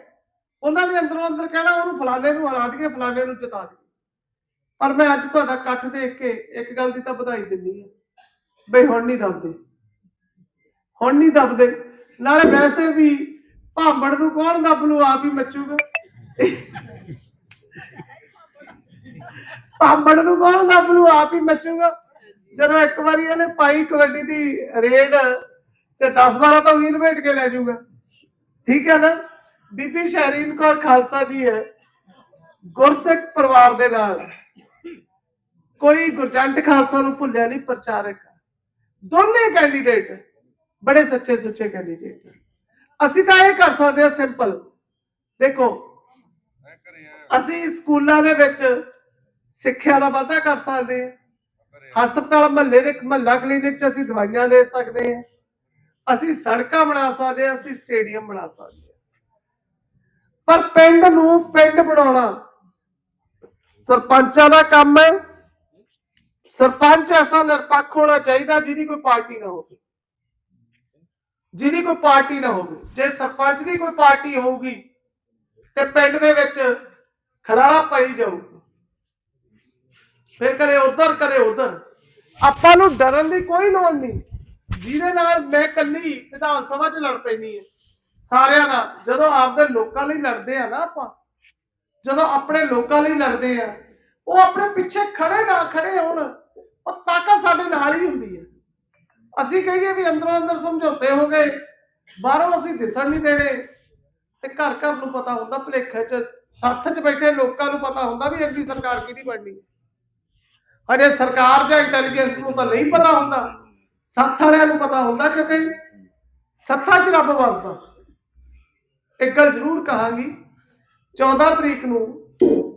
ਉਹਨਾਂ ਦੇ ਅੰਦਰੋਂ ਅੰਦਰ ਕਹਿਣਾ, ਉਹਨੂੰ ਫਲਾਣੇ ਨੂੰ ਹਰਾ ਦਈਏ, ਫਲਾਣੇ ਨੂੰ ਜਿਤਾ ਦਈਏ। ਪਰ ਮੈਂ ਅੱਜ ਤੁਹਾਡਾ ਇਕੱਠ ਦੇਖ ਕੇ ਇੱਕ ਗੱਲ ਦੀ ਤਾਂ ਵਧਾਈ ਦਿੰਦੀ ਹੈ ਬਈ ਹੁਣ ਨਹੀਂ ਦਬਦੇ। ਹੁਣ ਨਹੀਂ ਦਬਦੇ। ਨਾਲੇ ਵੈਸੇ ਵੀ ਭਾਂਬੜ ਨੂੰ ਕੌਣ ਦੱਬ ਲੂ? ਆਪ ਹੀ ਮੱਚੂਗਾ। ਭਾਂਬੜ ਨੂੰ ਕੌਣ ਦੱਬ ਲੂ? ਆਪ ਹੀ ਮੱਚੂਗਾ। ਜਦੋਂ ਇੱਕ ਵਾਰੀ ਇਹਨੇ ਪਾਈ ਕਬੱਡੀ ਦੀ ਰੇਡ ਚ 10 12 ਤਾਂ ਵੀ ਲਪੇਟ ਕੇ ਲੈ ਜਾਊਗਾ ਠੀਕ ਹੈ ਨਾ? ਬੀਬੀ ਸ਼ਹਿਰੀਨ ਕੌਰ ਖਾਲਸਾ ਜੀ ਹੈ। ਗੁਰਸਿੱਖ ਪਰਿਵਾਰ ਦੇ ਨਾਲ। ਕੋਈ ਗੁਰਜੰਟ ਖਾਲਸਾ ਨੂੰ ਭੁੱਲਿਆ ਨਹੀਂ, ਪ੍ਰਚਾਰਕ। ਦੋਨੇ ਕੈਂਡੀਡੇਟ ਬੜੇ ਸੱਚੇ ਸੁੱਚੇ ਕੈਂਡੀਡੇਟ ਅਸੀਂ ਤਾਂ ਇਹ ਕਰ ਸਕਦੇ ਹਾਂ ਸਿੰਪਲ ਦੇਖੋ, ਅਸੀਂ ਸਕੂਲਾਂ ਦੇ ਵਿੱਚ ਸਿੱਖਿਆ ਦਾ ਵਾਧਾ ਕਰ ਸਕਦੇ ਹਾਂ। ਹਸਪਤਾਲ ਮਹੱਲੇ ਦੇ, ਮਹੱਲਾ ਕਲੀਨਿਕ 'ਚ ਅਸੀਂ ਦਵਾਈਆਂ ਦੇ ਸਕਦੇ ਹਾਂ। ਅਸੀਂ ਸੜਕਾਂ ਬਣਾ ਸਕਦੇ ਹਾਂ, ਅਸੀਂ ਸਟੇਡੀਅਮ ਬਣਾ ਸਕਦੇ ਹਾਂ। ਪਰ ਪਿੰਡ ਨੂੰ ਪਿੰਡ ਬਣਾਉਣਾ ਸਰਪੰਚਾਂ ਦਾ ਕੰਮ ਹੈ। ਸਰਪੰਚ ਐਸਾ ਨਿਰਪੱਖ ਹੋਣਾ ਚਾਹੀਦਾ ਜਿਹਦੀ ਕੋਈ ਪਾਰਟੀ ਨਾ ਹੋਵੇ। ਜਿਹਦੀ ਕੋਈ ਪਾਰਟੀ ਨਾ ਹੋਵੇ, ਜੇ ਸਰਪੰਚ ਦੀ ਕੋਈ ਪਾਰਟੀ ਹੋਊਗੀ, ਤੇ ਪਿੰਡ ਦੇ ਵਿੱਚ ਖਲਾਰਾ ਪਈ ਜਾਊਗਾ। ਫਿਰ ਕਦੇ ਉਧਰ ਕਦੇ ਉਧਰ। ਆਪਾਂ ਨੂੰ ਡਰਨ ਦੀ ਕੋਈ ਲੋੜ ਨਹੀਂ। ਜਿਹਦੇ ਨਾਲ ਮੈਂ ਕੱਲੀ ਵਿਧਾਨ ਸਭਾ 'ਚ ਲੜ ਪੈਣੀ ਹੈ। ਸਾਰਿਆਂ ਨਾਲ, ਜਦੋਂ ਆਪਦੇ ਲੋਕਾਂ ਲਈ ਲੜਦੇ ਆ ਨਾ ਆਪਾਂ, ਜਦੋਂ ਆਪਣੇ ਲੋਕਾਂ ਲਈ ਲੜਦੇ ਆ, ਉਹ ਆਪਣੇ ਪਿੱਛੇ ਖੜੇ ਨਾ ਖੜੇ ਹੋਣ, ਉਹ ਤਾਕਤ ਸਾਡੇ ਨਾਲ ਹੀ ਹੁੰਦੀ ਹੈ ਅਸੀਂ ਕਹੀਏ ਵੀ ਅੰਦਰੋਂ ਅੰਦਰ ਸਮਝੌਤੇ ਹੋ ਗਏ, ਬਾਹਰੋਂ ਅਸੀਂ ਦਿਸਣ ਨਹੀਂ ਦੇਣੇ। ਤੇ ਘਰ ਘਰ ਨੂੰ ਪਤਾ ਹੁੰਦਾ, ਭਲੇਖੇ ਚ, ਸੱਥ 'ਚ ਬੈਠੇ ਲੋਕਾਂ ਨੂੰ ਪਤਾ ਹੁੰਦਾ ਵੀ ਅਗਲੀ ਸਰਕਾਰ ਕਿਹਦੀ ਬਣਨੀ। ਹਜੇ ਸਰਕਾਰ ਜਾਂ ਇੰਟੈਲੀਜੈਂਸ ਨੂੰ ਤਾਂ ਨਹੀਂ ਪਤਾ ਹੁੰਦਾ। ਸੱਥ ਵਾਲਿਆਂ ਨੂੰ ਪਤਾ ਹੁੰਦਾ ਕਿਉਂਕਿ ਸੱਥਾਂ 'ਚ ਰੱਬ ਵਸਦਾ। ਇੱਕ ਗੱਲ ਜ਼ਰੂਰ ਕਹਾਂਗੀ 14 ਤਰੀਕ ਨੂੰ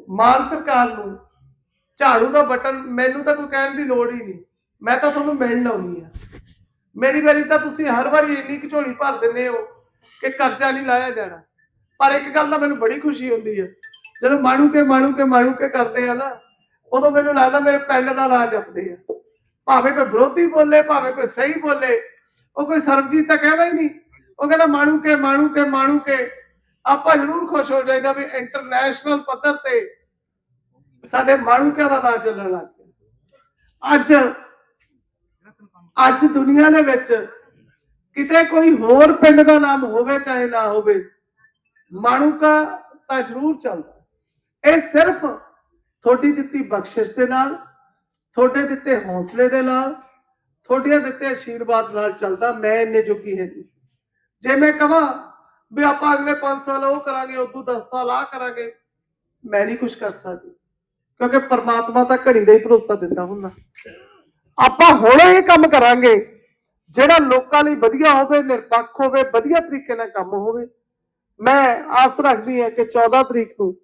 ਮਾਨ ਸਰਕਾਰ ਨੂੰ ਝਾੜੂ ਦਾ ਬਟਨ, ਮੈਨੂੰ ਤਾਂ ਕੋਈ ਕਹਿਣ ਦੀ ਲੋੜ ਹੀ ਨਹੀਂ। ਮੈਂ ਤਾਂ ਤੁਹਾਨੂੰ ਮਿਲਣ ਆਉਣੀ ਆ ਮੇਰੀ ਵਾਰੀ ਤਾਂ ਤੁਸੀਂ ਹਰ ਵਾਰੀ ਇੰਨੀ ਝੋਲੀ ਭਰ ਦਿੰਦੇ ਹੋ ਕਿ ਕਰਜ਼ਾ ਨਹੀਂ ਲਾਇਆ ਜਾਣਾ। ਪਰ ਇੱਕ ਗੱਲ ਤਾਂ ਮੈਨੂੰ ਬੜੀ ਖੁਸ਼ੀ ਹੁੰਦੀ ਹੈ। ਜਦੋਂ ਮਾਣੂ ਕੇ ਮਾਣੂ ਕੇ ਮਾਣੂ ਕੇ ਕਰਦੇ ਆ ਨਾ, ਉਦੋਂ ਮੈਨੂੰ ਲੱਗਦਾ ਮੇਰੇ ਪਿੰਡ ਦਾ ਨਾਂ ਜਪਦੇ ਆ। ਭਾਵੇਂ ਕੋਈ ਵਿਰੋਧੀ ਬੋਲੇ, ਭਾਵੇਂ ਕੋਈ ਸਹੀ ਬੋਲੇ, ਉਹ ਕੋਈ ਸਰਬਜੀਤ ਤਾਂ ਕਹਿੰਦਾ ਹੀ ਨਹੀਂ। ਉਹ ਕਹਿੰਦਾ ਮਾਣੂ ਕੇ ਮਾਣੂ ਕੇ ਮਾਣੂ ਕੇ ਆਪਾਂ ਜ਼ਰੂਰ ਖੁਸ਼ ਹੋ ਜਾਈਦਾ ਵੀ ਇੰਟਰਨੈਸ਼ਨਲ ਪੱਧਰ ਤੇ ਸਾਡੇ ਮਾਣੂ ਮਾਣੂਕਿਆਂ ਦਾ ਨਾਂ ਚੱਲਣ ਲੱਗ ਗਿਆ ਅੱਜ ਅੱਜ ਦੁਨੀਆ ਦੇ ਵਿੱਚ ਕਿਤੇ ਕੋਈ ਹੋਰ ਪਿੰਡ ਦਾ ਨਾਮ ਹੋਵੇ, ਚਾਹੇ ਨਾ ਹੋਵੇ, ਮਾਣੂਕਾ ਤਾਂ ਜ਼ਰੂਰ ਚੱਲਦਾ। ਇਹ ਸਿਰਫ ਤੁਹਾਡੀ ਦਿੱਤੀ ਬਖਸ਼ਿਸ਼ ਦੇ ਨਾਲ, ਤੁਹਾਡੇ ਦਿੱਤੇ ਹੌਸਲੇ ਦੇ ਨਾਲ, ਤੁਹਾਡੀਆਂ ਦਿੱਤੇ ਆਸ਼ੀਰਵਾਦ ਨਾਲ ਚੱਲਦਾ। ਮੈਂ ਇੰਨੇ ਜੋਗੀ ਹੈ ਨਹੀਂ ਸੀ। ਜੇ ਮੈਂ ਕਹਾਂ ਵੀ ਆਪਾਂ ਅਗਲੇ 5 ਸਾਲ ਉਹ ਕਰਾਂਗੇ, ਉਦੋਂ 10 ਸਾਲ ਆ ਕਰਾਂਗੇ, ਮੈਂ ਨਹੀਂ ਕੁਝ ਕਰ ਸਕਦੀ। ਕਿਉਂਕਿ ਪਰਮਾਤਮਾ ਤਾਂ ਘੜੀ ਦਾ ਹੀ ਭਰੋਸਾ ਦਿੰਦਾ ਹੁੰਦਾ। ਆਪਾਂ ਹੁਣੇ ਇਹ ਕੰਮ ਕਰਾਂਗੇ। ਜਿਹੜਾ ਲੋਕਾਂ ਲਈ ਵਧੀਆ ਹੋਵੇ, ਨਿਰਪੱਖ ਹੋਵੇ, ਵਧੀਆ ਤਰੀਕੇ ਨਾਲ ਕੰਮ ਹੋਵੇ। ਮੈਂ ਆਸ ਰੱਖਦੀ ਹਾਂ ਕਿ 14 ਤਰੀਕ ਨੂੰ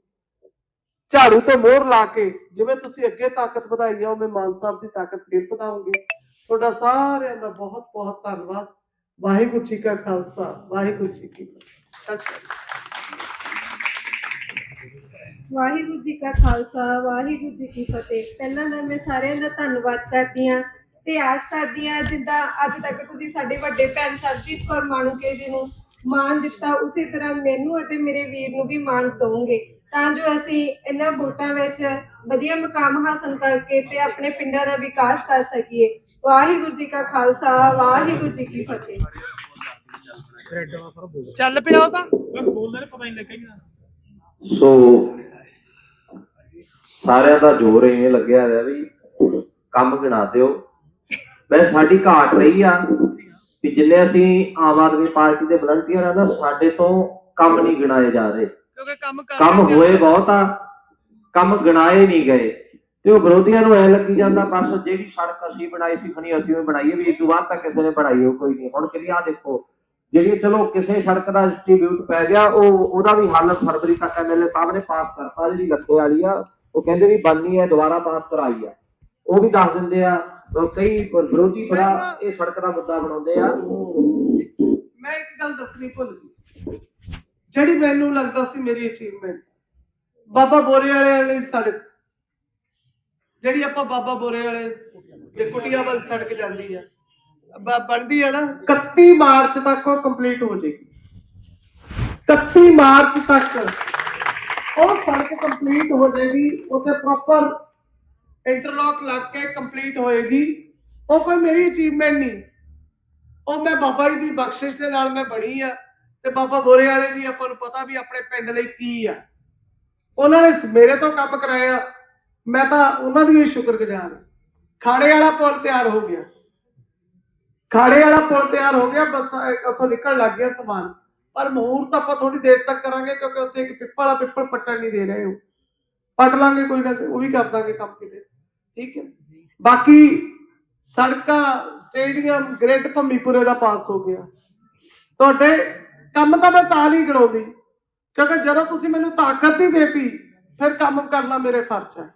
ਝਾੜੂ ਤੇ ਮੋਹਰ ਲਾ ਕੇ, ਜਿਵੇਂ ਤੁਸੀਂ ਅੱਗੇ ਤਾਕਤ ਵਧਾਈ ਆ, ਉਵੇਂ ਮਾਨ ਸਾਹਿਬ ਦੀ ਤਾਕਤ ਫੇਰ ਵਧਾਉਂਗੇ ਤੁਹਾਡਾ ਸਾਰਿਆਂ ਦਾ ਬਹੁਤ ਬਹੁਤ ਧੰਨਵਾਦ। ਵਾਹਿਗੁਰੂ ਜੀ ਕਾ ਖਾਲਸਾ, ਵਾਹਿਗੁਰੂ ਜੀ ਕੀ ਫਤਿਹ। ਸਤਿ ਸ਼੍ਰੀ ਅਕਾਲ। ਵਾਹਿਗੁਰੂ ਜੀ ਕਾ ਖਾਲਸਾ ਵਾਹਿਗੁਰੂ ਜੀ ਕੀ ਫਤਿਹ। ਪਹਿਲਾਂ ਤਾਂ ਮੈਂ ਸਾਰਿਆਂ ਦਾ ਧੰਨਵਾਦ ਕਰਦੀ ਹਾਂ ਤੇ ਆਸ ਕਰਦੀ ਹਾਂ ਜਿੱਦਾਂ ਅੱਜ ਤੱਕ ਤੁਸੀਂ ਸਾਡੇ ਵੱਡੇ ਭੈਣ ਸਰਜੀਤ ਕੌਰ ਮਾਣੂਕੇ ਜੀ ਨੂੰ ਮਾਣ ਦਿੱਤਾ ਉਸੇ ਤਰ੍ਹਾਂ ਮੈਨੂੰ ਅਤੇ ਮੇਰੇ ਵੀਰ ਨੂੰ ਵੀ ਮਾਣ ਦਵੋਗੇ ਤਾਂ ਜੋ ਅਸੀਂ ਇਹਨਾਂ ਵੋਟਾਂ ਵਿੱਚ ਵਧੀਆ ਮਕਾਮ ਹਾਸਲ ਕਰਕੇ ਤੇ ਆਪਣੇ ਪਿੰਡਾਂ ਦਾ ਵਿਕਾਸ ਕਰ ਸਕੀਏ। ਵਾਹਿਗੁਰੂ ਜੀ ਕਾ ਖਾਲਸਾ ਵਾਹਿਗੁਰੂ ਜੀ ਕੀ ਫਤਿਹ। ਚੱਲ ਪਿਆ ਉਹ ਤਾਂ ਸੋ ਸਾਰਿਆਂ ਦਾ ਜ਼ੋਰ ਇਹ ਲੱਗਿਆ ਰਿਹਾ ਵੀ ਕੰਮ ਗਿਣਾ ਦਿਓ। ਮੈਂ ਸਾਡੀ ਘਾਟ ਰਹੀ ਆ ਕਿ ਜਿੰਨੇ ਅਸੀਂ ਆਮ ਆਦਮੀ ਪਾਰਟੀ ਦੇ ਵਲੰਟੀਅਰ ਆ ਨਾ ਸਾਡੇ ਤੋਂ ਕੰਮ ਨਹੀਂ ਗਿਣਾਏ ਜਾ ਰਹੇ। ਕਿਉਂਕਿ ਕੰਮ ਕੰਮ ਹੋਏ ਬਹੁਤ ਆ ਕੰਮ ਗਿਣਾਏ ਨਹੀਂ ਗਏ। ਤੇ ਉਹ ਵਿਰੋਧੀਆਂ ਨੂੰ ਐ ਲੱਗੀ ਜਾਂਦਾ ਬਸ ਜਿਹੜੀ ਸੜਕ ਅਸੀਂ ਬਣਾਈ ਸੀ ਫਣੀ ਅਸੀਂ ਉਹ ਬਣਾਈਏ ਵੀ ਇਸ ਤੋਂ ਬਾਅਦ ਤਾਂ ਕਿਸੇ ਨੇ ਬਣਾਈ ਹੋ ਕੋਈ ਨਹੀਂ। ਹੁਣ ਕਿਹੜੀ ਆ ਦੇਖੋ ਜਿਹੜੀ ਚਲੋ ਕਿਸੇ ਸੜਕ ਦਾ ਡਿਸਟ੍ਰੀਬਿਊਟ ਪੈ ਗਿਆ ਉਹ ਉਹਦਾ ਵੀ ਹੱਲ ਫਰਵਰੀ ਤੱਕ ਐਮਐਲਏ ਸਾਹਿਬ ਨੇ ਪਾਸ ਕਰਤਾ ਜਿਹੜੀ ਲੱਖੇ ਵਾਲੀ ਆ। ਉਹ ਕਹਿੰਦੇ ਵੀ ਬਣਨੀ ਹੈ, ਦੁਬਾਰਾ ਪਾਸ ਕਰਾਈ ਆ। ਉਹ ਵੀ ਦੱਸ ਦਿੰਦੇ ਆ ਕਈ ਵਿਰੋਧੀ ਬੜਾ ਇਹ ਸੜਕ ਦਾ ਮੁੱਦਾ ਬਣਾਉਂਦੇ ਆ। ਮੈਂ ਇੱਕ ਗੱਲ ਦੱਸਣੀ ਭੁੱਲ ਗਈ। ਜਿਹੜੀ ਮੈਨੂੰ ਲੱਗਦਾ ਸੀ ਮੇਰੀ ਅਚੀਵਮੈਂਟ ਬਾਬਾ ਬੋਰੇ ਵਾਲੇ ਵਾਲੀ ਸੜਕ। ਜਿਹੜੀ ਆਪਾਂ ਬਾਬਾ ਬੋਰੇ ਵਾਲੇ ਦੇ ਕੁਟੀਆ ਵੱਲ ਸੜਕ ਜਾਂਦੀ ਆ। ਬਣਦੀ ਆ ਨਾ। 31 ਮਾਰਚ ਤੱਕ ਉਹ ਕੰਪਲੀਟ ਹੋ ਜਾਏਗੀ। 31 ਮਾਰਚ ਤੱਕ ਉਹ ਸੜਕ ਕੰਪਲੀਟ ਹੋ ਜਾਏਗੀ ਉੱਤੇ ਪ੍ਰੋਪਰ ਇੰਟਰਲੌਕ ਲੱਗ ਕੇ ਕੰਪਲੀਟ ਹੋਏਗੀ। ਉਹ ਕੋਈ ਮੇਰੀ ਅਚੀਵਮੈਂਟ ਨਹੀਂ। ਉਹ ਮੈਂ ਬਾਬਾ ਜੀ ਦੀ ਬਖਸ਼ਿਸ਼ ਦੇ ਨਾਲ ਮੈਂ ਬਣੀ ਆ। ਤੇ ਬਾਬਾ ਬੋਰੇ ਵਾਲੇ ਜੀ ਆਪਾਂ ਨੂੰ ਪਤਾ ਵੀ ਆਪਣੇ ਪਿੰਡ ਲਈ ਕੀ ਆ। ਉਹਨਾਂ ਨੇ ਮੇਰੇ ਤੋਂ ਕੰਮ ਕਰਾਇਆ। ਮੈਂ ਤਾਂ ਉਹਨਾਂ ਦੀ ਵੀ ਸ਼ੁਕਰਗੁਜ਼ਾਰ ਹਾਂ। ਖਾੜੇ ਵਾਲਾ ਪੁਲ ਤਿਆਰ ਹੋ ਗਿਆ। ਖਾੜੇ ਵਾਲਾ ਪੁਲ ਤਿਆਰ ਹੋ ਗਿਆ, ਬਸ ਇਹ ਨਿਕਲਣ ਲੱਗ ਗਿਆ ਸਮਾਨ। ਪਰ ਮਹੂਰਤ ਆਪਾਂ ਥੋੜੀ ਦੇਰ ਤੱਕ ਕਰਾਂਗੇ ਕਿਉਂਕਿ ਉੱਥੇ ਇੱਕ ਪਿੱਪਲ ਵਾਲਾ ਪਿੱਪਲ ਪੱਟਣ ਨਹੀਂ ਦੇ ਰਹੇ ਹੋ ਪੱਟ ਲਾਂਗੇ ਕੋਈ ਨਾ ਉਹ ਵੀ ਕਰ ਦਾਂਗੇ ਕੰਮ ਕਿਤੇ। ਠੀਕ ਹੈ? ਬਾਕੀ ਸੜਕਾਂ, ਸਟੇਡੀਅਮ ਗ੍ਰੇਟ ਭੰਮੀਪੁਰੇ ਦਾ ਪਾਸ ਹੋ ਗਿਆ। ਤੁਹਾਡੇ ਕੰਮ ਤਾਂ ਮੈਂ ਤਾਂ ਨਹੀਂ ਗਣਾਉਂਦੀ ਕਿਉਂਕਿ ਜਦੋਂ ਤੁਸੀਂ ਮੈਨੂੰ ਤਾਕਤ ਹੀ ਦੇਤੀ, ਫਿਰ ਕੰਮ ਕਰਨਾ ਮੇਰੇ ਫਰਜ਼ ਹੈ।